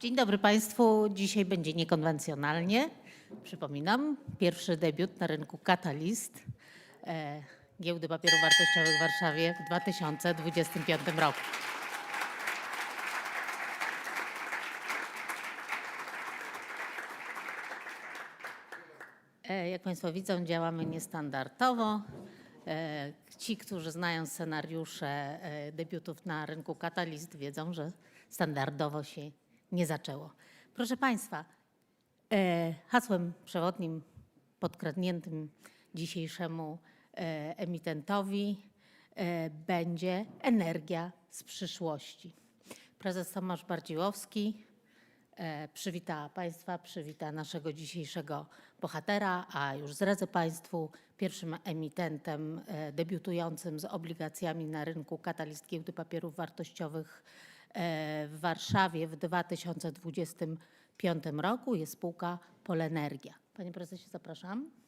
Dzień dobry Państwu. Dzisiaj będzie niekonwencjonalnie. Przypominam, pierwszy debiut na rynku Katalist e, Giełdy Papierów Wartościowych w Warszawie w 2025 roku. E, Jak Państwo widzą, działamy niestandardowo. E, Ci, którzy znają scenariusze e, debiutów na rynku Katalist, wiedzą, że standardowo się nie zaczęło. Proszę Państwa, e, hasłem przewodnim podkradniętym dzisiejszemu e, emitentowi e, będzie energia z przyszłości. Prezes Tomasz Bardziłowski przywita Państwa, przywita naszego dzisiejszego bohatera, a już zdradzę Państwu, pierwszym emitentem debiutującym z obligacjami na rynku katalist giełdy papierów wartościowych w Warszawie w 2025 roku jest spółka Polenergia. Panie prezesie, zapraszam.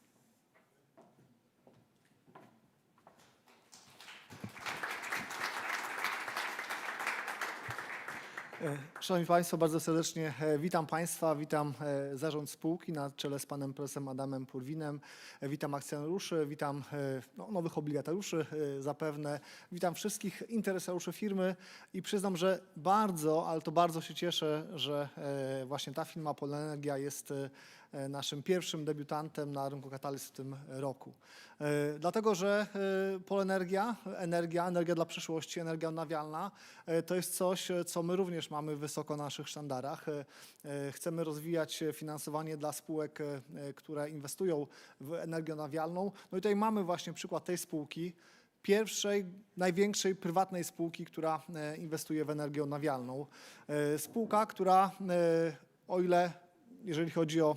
Szanowni Państwo, bardzo serdecznie e, witam Państwa, witam e, zarząd spółki na czele z panem prezesem Adamem Purwinem, e, witam akcjonariuszy, witam e, no, nowych obligatariuszy e, zapewne, witam wszystkich interesariuszy firmy i przyznam, że bardzo, ale to bardzo się cieszę, że e, właśnie ta firma Polenergia jest e, e, naszym pierwszym debiutantem na rynku Katalyst w tym roku. E, Dlatego, że e, Polenergia, energia, energia dla przyszłości, energia odnawialna, e, to jest coś, e, co my również mamy wysoko na naszych sztandarach. E, e, Chcemy rozwijać e, finansowanie dla spółek, e, e, które inwestują w energię odnawialną. No i tutaj mamy właśnie przykład tej spółki, pierwszej, największej prywatnej spółki, która e, inwestuje w energię odnawialną. E, Spółka, która e, o ile jeżeli chodzi o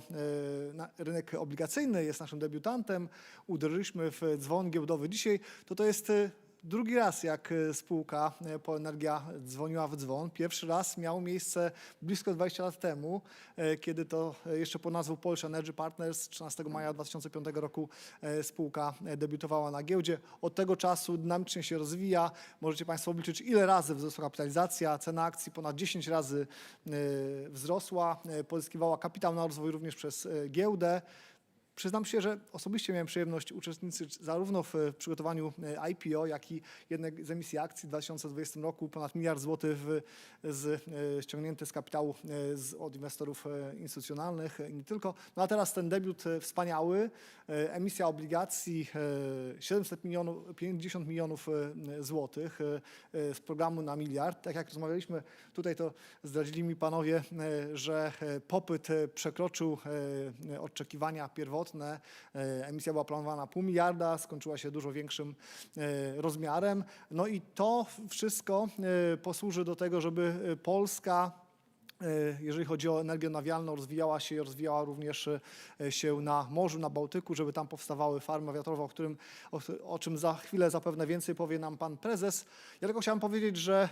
e, rynek obligacyjny, jest naszym debiutantem, uderzyliśmy w dzwon giełdowy. Dzisiaj, to to jest e, drugi raz, jak e, spółka e, Poenergia dzwoniła w dzwon. Pierwszy raz miał miejsce blisko 20 lat temu, e, kiedy to jeszcze pod nazwą Polish Energy Partners 13 maja 2005 roku spółka debiutowała na giełdzie. Od tego czasu dynamicznie się rozwija. Możecie Państwo obliczyć, ile razy wzrosła kapitalizacja. Cena akcji ponad 10 razy wzrosła. Pozyskiwała kapitał na rozwój również przez giełdę. Przyznam się, że osobiście miałem przyjemność uczestniczyć zarówno w przygotowaniu e, IPO, jak i jednej z emisji akcji w 2020 roku. Ponad miliard złotych w, z, e, z kapitału e, z, od inwestorów instytucjonalnych i nie tylko. No a teraz ten debiut wspaniały. Emisja obligacji e, 700 milionów, 50 milionów złotych z programu na miliard. Tak jak rozmawialiśmy tutaj, to zdradzili mi panowie, że popyt przekroczył oczekiwania pierwotne. E, Emisja była planowana na pół miliarda, skończyła się dużo większym e, rozmiarem. No i to wszystko e, posłuży do tego, żeby Polska jeżeli chodzi o energię odnawialną, rozwijała się i rozwijała również się na morzu, na Bałtyku, żeby tam powstawały farmy wiatrowe, o, którym, o, czym za chwilę zapewne więcej powie nam pan prezes. Ja tylko chciałem powiedzieć, że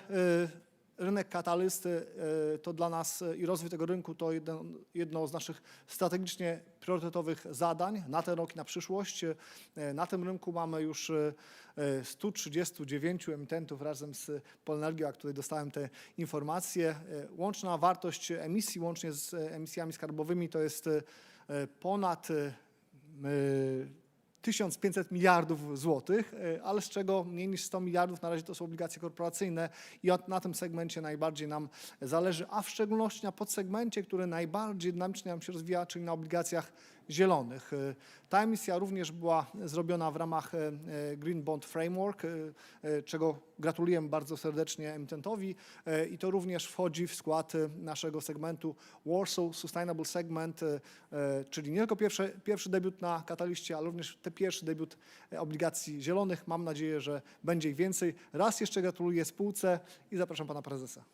rynek katalysty e, to dla nas e, i rozwój tego rynku to jedno, jedno z naszych strategicznie priorytetowych zadań na ten rok i na przyszłość. E, Na tym rynku mamy już e, e, 139 emitentów razem z Polenergią, jak tutaj dostałem te informacje. Łączna wartość emisji łącznie z emisjami skarbowymi to jest ponad 1500 miliardów złotych, e, ale z czego mniej niż 100 miliardów na razie to są obligacje korporacyjne i na tym segmencie najbardziej nam zależy, a w szczególności na podsegmencie, który najbardziej dynamicznie nam się rozwija, czyli na obligacjach zielonych. E, Ta emisja również była zrobiona w ramach e, e, Green Bond Framework, czego gratuluję bardzo serdecznie emitentowi i to również wchodzi w skład naszego segmentu Warsaw Sustainable Segment, czyli nie tylko pierwszy, pierwszy debiut na kataliście, ale również ten pierwszy debiut obligacji zielonych. Mam nadzieję, że będzie ich więcej. Raz jeszcze gratuluję spółce i zapraszam pana prezesa.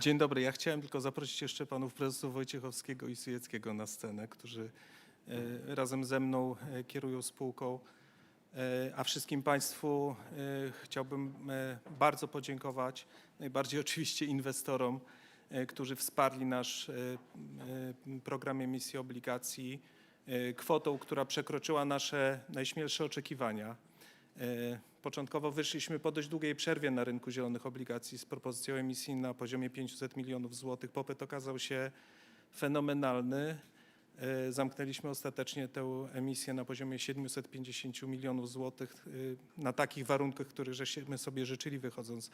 Dzień dobry. Ja chciałem tylko zaprosić jeszcze panów prezesów Wojciechowskiego i Sujeckiego na scenę, którzy y, razem ze mną y, kierują spółką. Y, A wszystkim państwu y, chciałbym y, bardzo podziękować, najbardziej oczywiście inwestorom, y, którzy wsparli nasz y, y, program emisji obligacji y, kwotą, która przekroczyła nasze najśmielsze oczekiwania. Początkowo wyszliśmy po dość długiej przerwie na rynku zielonych obligacji z propozycją emisji na poziomie 500 milionów złotych. Popyt okazał się fenomenalny. E, Zamknęliśmy ostatecznie tę emisję na poziomie 750 milionów złotych e, na takich warunkach, które żeśmy sobie życzyli wychodząc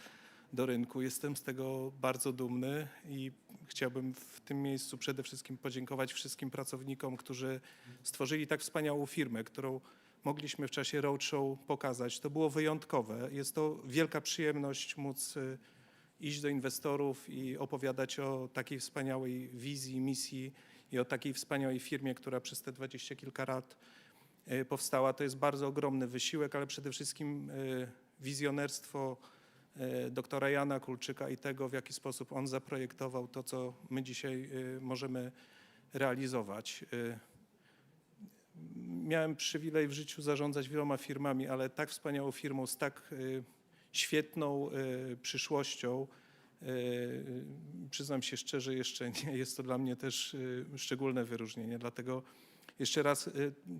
do rynku. Jestem z tego bardzo dumny i chciałbym w tym miejscu przede wszystkim podziękować wszystkim pracownikom, którzy stworzyli tak wspaniałą firmę, którą mogliśmy w czasie roadshow pokazać. To było wyjątkowe. Jest to wielka przyjemność móc y, iść do inwestorów i opowiadać o takiej wspaniałej wizji, misji i o takiej wspaniałej firmie, która przez te dwadzieścia kilka lat y, powstała. To jest bardzo ogromny wysiłek, ale przede wszystkim y, wizjonerstwo doktora Jana Kulczyka i tego, w jaki sposób on zaprojektował to, co my dzisiaj możemy realizować. Miałem przywilej w życiu zarządzać wieloma firmami, ale tak wspaniałą firmą z tak y, świetną y, przyszłością. y, Przyznam się szczerze, jeszcze nie jest to dla mnie też szczególne wyróżnienie. Dlatego jeszcze raz,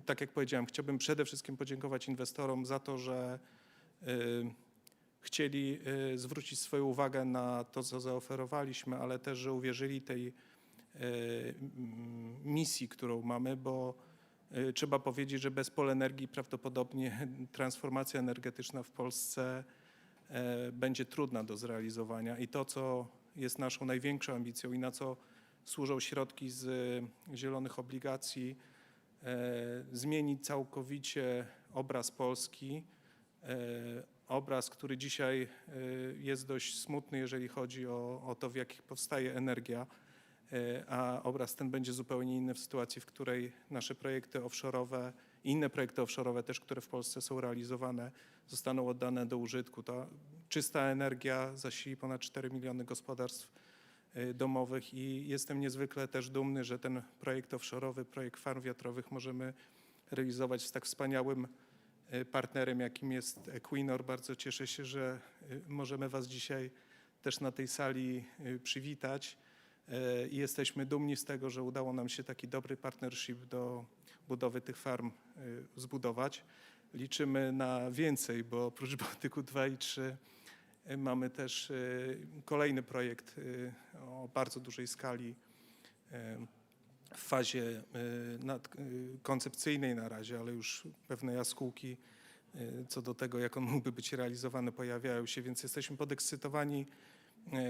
tak jak powiedziałem, chciałbym przede wszystkim podziękować inwestorom za to, że chcieli zwrócić swoją uwagę na to, co zaoferowaliśmy, ale też, że uwierzyli tej misji, którą mamy, bo trzeba powiedzieć, że bez Polenergii prawdopodobnie transformacja energetyczna w Polsce e, będzie trudna do zrealizowania. I to, co jest naszą największą ambicją i na co służą środki z y, zielonych obligacji, e, zmieni całkowicie obraz Polski, e, obraz, który dzisiaj e, jest dość smutny, jeżeli chodzi o, o to, w jakich powstaje energia, e, a obraz ten będzie zupełnie inny w sytuacji, w której nasze projekty offshore'owe i inne projekty offshore'owe też, które w Polsce są realizowane, zostaną oddane do użytku. Ta czysta energia zasili ponad 4 miliony gospodarstw e, domowych i jestem niezwykle też dumny, że ten projekt offshore'owy, projekt farm wiatrowych możemy realizować z tak wspaniałym e, partnerem, jakim jest Equinor. Bardzo cieszę się, że e, możemy Was dzisiaj też na tej sali e, przywitać e, i jesteśmy dumni z tego, że udało nam się taki dobry partnership do budowy tych farm e, zbudować. Liczymy na więcej, bo oprócz Bałtyku 2 i 3 e, mamy też e, kolejny projekt e, o bardzo dużej skali e, w fazie e, e, koncepcyjnej na razie, ale już pewne jaskółki e, co do tego, jak on mógłby być realizowany, pojawiają się, więc jesteśmy podekscytowani e,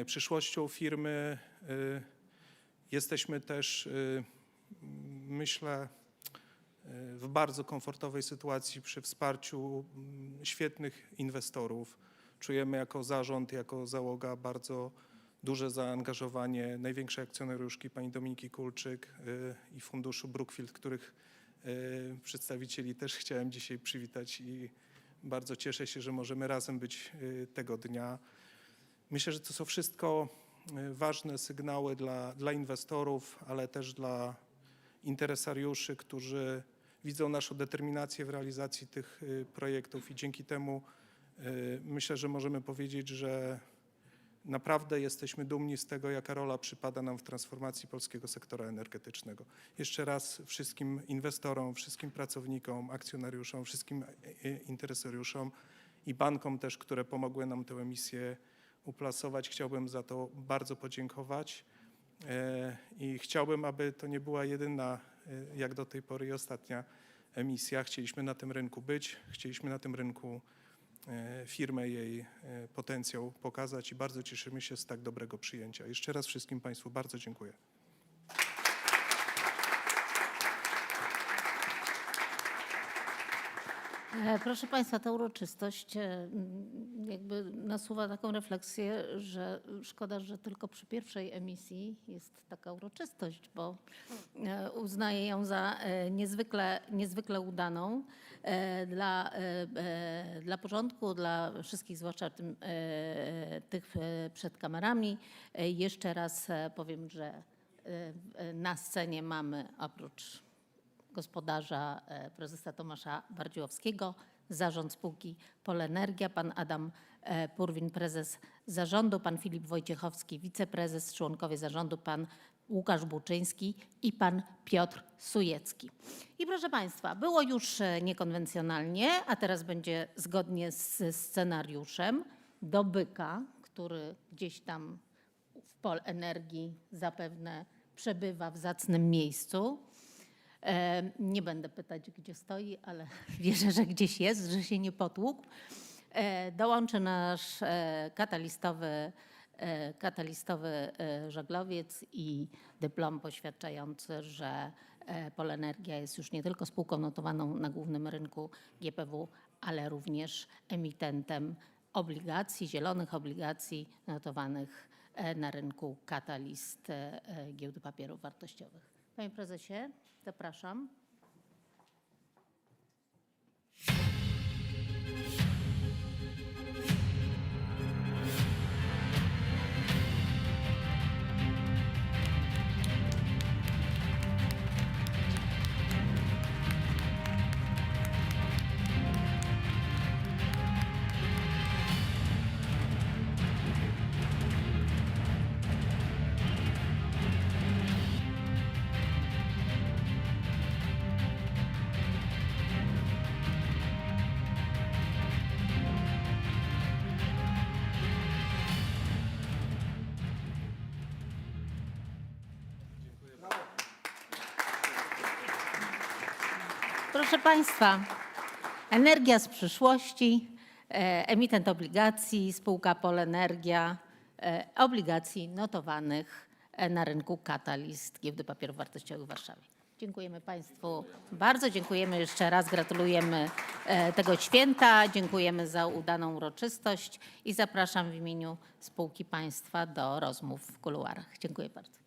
przyszłością firmy. E, Jesteśmy też, e, myślę, e, w bardzo komfortowej sytuacji przy wsparciu świetnych inwestorów. Czujemy jako zarząd, jako załoga bardzo duże zaangażowanie największej akcjonariuszki pani Dominiki Kulczyk i funduszu Brookfield, których przedstawicieli też chciałem dzisiaj przywitać i bardzo cieszę się, że możemy razem być tego dnia. Myślę, że to są wszystko y, ważne sygnały dla, dla inwestorów, ale też dla interesariuszy, którzy widzą naszą determinację w realizacji tych y, projektów i dzięki temu y, myślę, że możemy powiedzieć, że naprawdę jesteśmy dumni z tego, jaka rola przypada nam w transformacji polskiego sektora energetycznego. Jeszcze raz wszystkim inwestorom, wszystkim pracownikom, akcjonariuszom, wszystkim e, e, interesariuszom i bankom też, które pomogły nam tę emisję uplasować, chciałbym za to bardzo podziękować. E, I chciałbym, aby to nie była jedyna, e, jak do tej pory i ostatnia emisja. Chcieliśmy na tym rynku być, chcieliśmy na tym rynku e, firmę, jej potencjał pokazać i bardzo cieszymy się z tak dobrego przyjęcia. Jeszcze raz wszystkim Państwu bardzo dziękuję. Proszę Państwa, ta uroczystość e, jakby nasuwa taką refleksję, że szkoda, że tylko przy pierwszej emisji jest taka uroczystość, bo e, uznaję ją za e, niezwykle, niezwykle udaną e, dla, e, e, dla porządku, dla wszystkich, zwłaszcza tym, e, tych e, przed kamerami. E, Jeszcze raz e, powiem, że e, e, na scenie mamy oprócz gospodarza e, prezesa Tomasza Bardziłowskiego, zarząd spółki Polenergia, pan Adam e, Purwin, prezes zarządu, pan Filip Wojciechowski, wiceprezes, członkowie zarządu, pan Łukasz Buczyński i pan Piotr Sujecki. I proszę Państwa, było już e, niekonwencjonalnie, a teraz będzie zgodnie z scenariuszem do byka, który gdzieś tam w Pol Energii zapewne przebywa w zacnym miejscu. E, Nie będę pytać, gdzie stoi, ale wierzę, że gdzieś jest, że się nie potłukł. E, Dołączy nasz e, katalistowy, katalistowy żaglowiec i dyplom poświadczający, że Polenergia jest już nie tylko spółką notowaną na głównym rynku GPW, ale również emitentem obligacji, zielonych obligacji notowanych na rynku katalist giełdy papierów wartościowych. Panie prezesie, zapraszam. Proszę Państwa, energia z przyszłości, e, emitent obligacji, spółka Polenergia, e, obligacji notowanych e, na rynku Katalist Giełdy Papierów Wartościowych w Warszawie. Dziękujemy Państwu bardzo, dziękujemy jeszcze raz, gratulujemy tego święta, dziękujemy za udaną uroczystość i zapraszam w imieniu spółki Państwa do rozmów w kuluarach. Dziękuję bardzo.